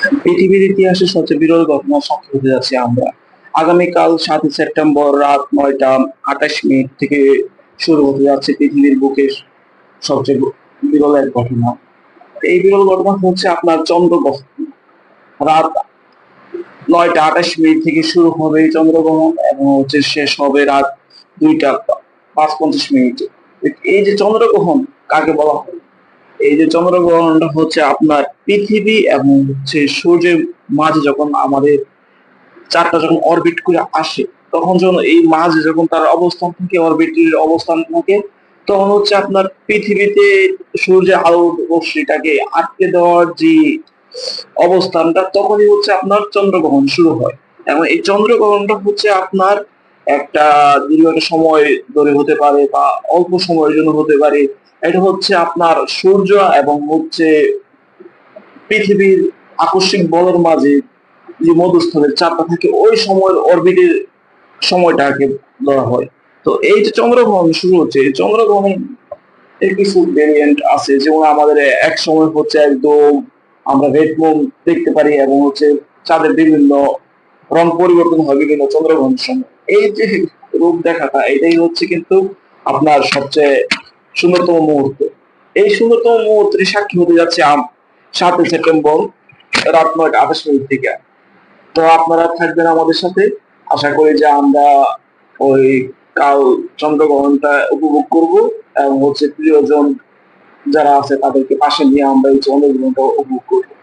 পৃথিবীর ইতিহাসে সবচেয়ে বিরল ঘটনা সাক্ষী হতে যাচ্ছি আমরা। আগামীকাল সাতই সেপ্টেম্বর রাত নয়টা আঠাশ মিনিট থেকে শুরু হতে যাচ্ছে পৃথিবীর বুকে সবচেয়ে বিরল এক ঘটনা। এই বিরল ঘটনা হচ্ছে আপনার চন্দ্রগ্রহণ। রাত নয়টা আঠাশ মিনিট থেকে শুরু হবে এই চন্দ্রগ্রহণ এবং হচ্ছে শেষ হবে রাত দুইটা পাঁচ পঞ্চাশ মিনিটে। এই যে চন্দ্রগ্রহণ, কাকে বলা হয়? এই যে চন্দ্রগ্রহণটা হচ্ছে আপনার পৃথিবী এবং হচ্ছে সূর্যের মাঝে যখন আমাদের চারটা যখন অরবিট করে আসে, তখন যখন এই মাঝে যখন তার অবস্থান থাকে অরবিটের অবস্থান থাকে, তখন হচ্ছে আপনার পৃথিবীতে সূর্যের আলো রশ্মিটাকে আটকে দেওয়ার যে অবস্থানটা, তখনই হচ্ছে আপনার চন্দ্রগ্রহণ শুরু হয়। এবং এই চন্দ্রগ্রহণটা হচ্ছে আপনার একটা দীর্ঘ একটা সময় ধরে হতে পারে বা অল্প সময়ের জন্য হতে পারে, এটা হচ্ছে আপনার সূর্য এবং হচ্ছে পৃথিবীর আকস্মিক বলের মাঝে যে মধুস্থলের চাপটা থাকে, ওই সময়ের অরবিটের সময়টাকে ধরা হয়। তো এই যে চন্দ্রগ্রহণ শুরু হচ্ছে, এই চন্দ্রগ্রহণ এর কিছু ভেরিয়েন্ট আছে, যেমন আমাদের এক সময় হচ্ছে একদম আমরা রেড মুন দেখতে পারি এবং হচ্ছে চাঁদের বিভিন্ন রং পরিবর্তন হয় বিভিন্ন চন্দ্রগ্রহণের সময়। এই যে রূপ দেখাটা, এটাই হচ্ছে কিন্তু আপনার সবচেয়ে সুন্দরতম মুহূর্ত। এই সুন্দরতম মুহূর্তের সাক্ষী হতে যাচ্ছে আম। সাতই সেপ্টেম্বর, রাত নয়টা আঠাশ মিনিট থেকে। তো আপনারা থাকবেন আমাদের সাথে। আশা করি যে আমরা ওই কাল চন্দ্রগ্রহণটা উপভোগ করব এবং হচ্ছে প্রিয়জন যারা আছে তাদেরকে পাশে নিয়ে আমরা এই চন্দ্রগ্রহণটা উপভোগ করব।